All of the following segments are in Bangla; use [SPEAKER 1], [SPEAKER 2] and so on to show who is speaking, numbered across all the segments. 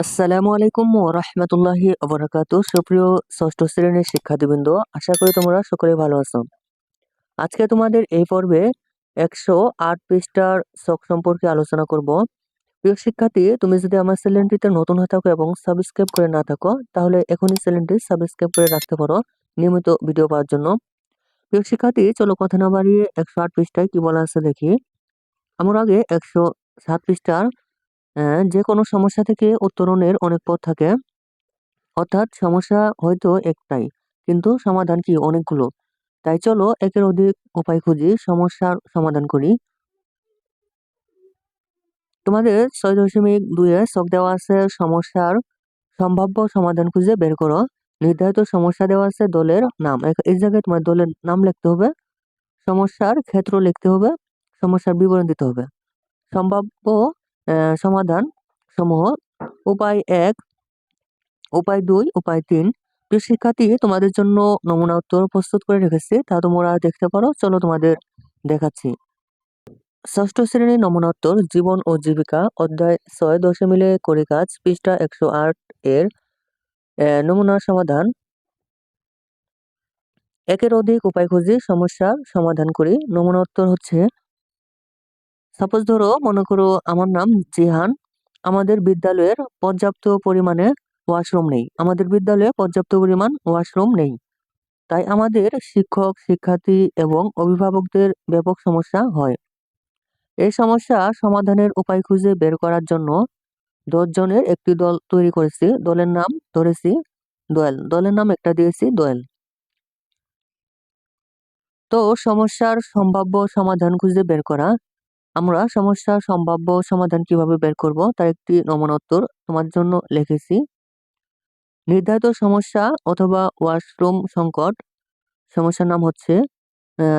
[SPEAKER 1] আসসালামু আলাইকুম ও রহমতুল্লাহি আবরাকাতু সুপ্রিয় ষষ্ঠ শ্রেণির শিক্ষার্থীবৃন্দ, আশা করি তোমরা সকলে ভালো আছো। আজকে তোমাদের এই পর্বে একশো আট পৃষ্ঠার শখ সম্পর্কে আলোচনা করব। প্রিয় শিক্ষার্থী, তুমি যদি আমার চ্যানেলটিতে নতুন হয়ে থাকো এবং সাবস্ক্রাইব করে না থাকো, তাহলে এখনই চ্যানেলটি সাবস্ক্রাইব করে রাখতে পারো নিয়মিত ভিডিও পাওয়ার জন্য। প্রিয় শিক্ষার্থী, চলো কথা না বাড়িয়ে একশো আট পৃষ্ঠায় কী বলা আছে দেখি। আমার আগে একশো সাত পৃষ্ঠার আহ, যে কোনো সমস্যা থেকে উত্তরণের অনেক পথ থাকে। অর্থাৎ সমস্যা হয়তো একটাই কিন্তু সমাধান কি? অনেকগুলো। তাই চলো একের অধিক উপায় খুঁজি সমস্যার সমাধান করি। তোমাদের ছয় দশমিক দুইয়ে ছক দেওয়া আছে সমস্যার সম্ভাব্য সমাধান খুঁজে বের করো। নির্ধারিত সমস্যা দেওয়া আছে দলের নাম। এই জায়গায় তোমার দলের নাম লিখতে হবে। সমস্যার ক্ষেত্র লিখতে হবে। সমস্যার বিবরণ দিতে হবে। সম্ভাব্য সমাধান সমূহ। উপায় এক, উপায় দুই, উপায় তিন। প্রিয় শিক্ষার্থী, তোমাদের জন্য নমুনা উত্তর প্রস্তুত করে রেখেছি। তা তোমরা দেখতে পারো। চলো তোমাদের দেখাচ্ছি। ষষ্ঠ শ্রেণির নমুনা উত্তর, জীবন ও জীবিকা, অধ্যায় ছয় দশে মিলে করি কাজ, পৃষ্ঠা একশো আট এর। নমুনা সমাধান। একের অধিক উপায় খুঁজি সমস্যার সমাধান করি। নমুনা উত্তর হচ্ছে সাপোজ ধরো, মনে করো আমার নাম জিহান। আমাদের বিদ্যালয়ের পর্যাপ্ত পরিমাণে ওয়াশরুম নেই। আমাদের বিদ্যালয়ে পর্যাপ্ত পরিমাণ ওয়াশরুম নেই। তাই আমাদের শিক্ষক, শিক্ষার্থী এবং অভিভাবকদের ব্যাপক সমস্যা হয়। এই সমস্যা সমাধানের উপায় খুঁজে বের করার জন্য দশ জনের একটি দল তৈরি করেছি। দলের নাম ধরেছি দোয়েল। দলের নাম একটা দিয়েছি দোয়েল। তো সমস্যার সম্ভাব্য সমাধান খুঁজে বের করা আমরা সমস্যার সম্ভাব্য সমাধান কীভাবে বের করব? তার একটি নমুনা উত্তর তোমার জন্য লিখেছি। নির্ধারিত সমস্যা অথবা ওয়াশরুম সংকট। সমস্যার নাম হচ্ছে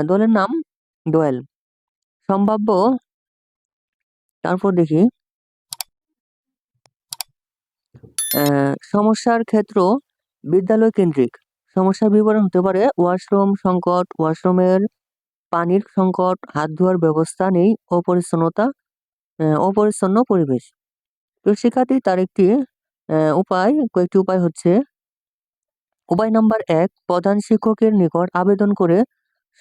[SPEAKER 1] দলের নাম দোয়েল। সম্ভাব্য, তারপর দেখি। সমস্যার ক্ষেত্র বিদ্যালয় কেন্দ্রিক। সমস্যার বিবরণ হতে পারে ওয়াশরুম সংকট, ওয়াশরুমের পানির সংকট, হাত ধোয়ার ব্যবস্থা নেই, অপরিচ্ছন্নতা অপরিচ্ছন্ন পরিবেশ। তো শিক্ষার্থী তার একটি উপায়, কয়েকটি উপায় হচ্ছে, উপায় নাম্বার এক, প্রধান শিক্ষকের নিকট আবেদন করে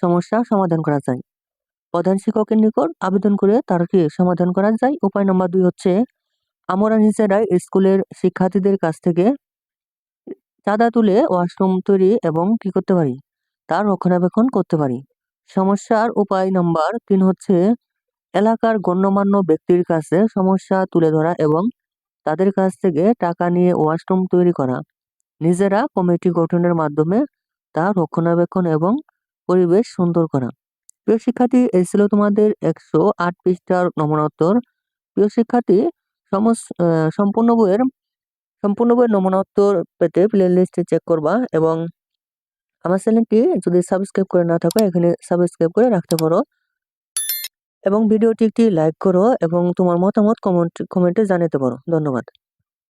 [SPEAKER 1] সমস্যা সমাধান করা যায়। প্রধান শিক্ষকের নিকট আবেদন করে তার কি সমাধান করা যায়? উপায় নাম্বার দুই হচ্ছে, আমরা নিজেরাই স্কুলের শিক্ষার্থীদের কাছ থেকে চাঁদা তুলে ওয়াশরুম তৈরি এবং কি করতে পারি? তার রক্ষণাবেক্ষণ করতে পারি। সমস্যার উপায় নম্বর তিন হচ্ছে, এলাকার গণ্যমান্য ব্যক্তির কাছে সমস্যা তুলে ধরা এবং তাদের কাছ থেকে টাকা নিয়ে ওয়াশরুম তৈরি করা। নিজেরা কমিটি গঠনের মাধ্যমে তা রক্ষণাবেক্ষণ এবং পরিবেশ সুন্দর করা। প্রিয় শিক্ষার্থী, এই ছিল তোমাদের একশো আট পৃষ্ঠার নমুনা উত্তর প্রিয় শিক্ষার্থী সম্পূর্ণ বইয়ের সম্পূর্ণ বইয়ের নমুনা উত্তর পেতে প্লে লিস্টে চেক করবা এবং আমার চ্যানেলটি যদি সাবস্ক্রাইব করে না থাকো, এখানে সাবস্ক্রাইব করে রাখতে পারো। এবং ভিডিওটি একটি লাইক করো এবং তোমার মতামত কমেন্ট কমেন্টে জানাতে পারো। ধন্যবাদ।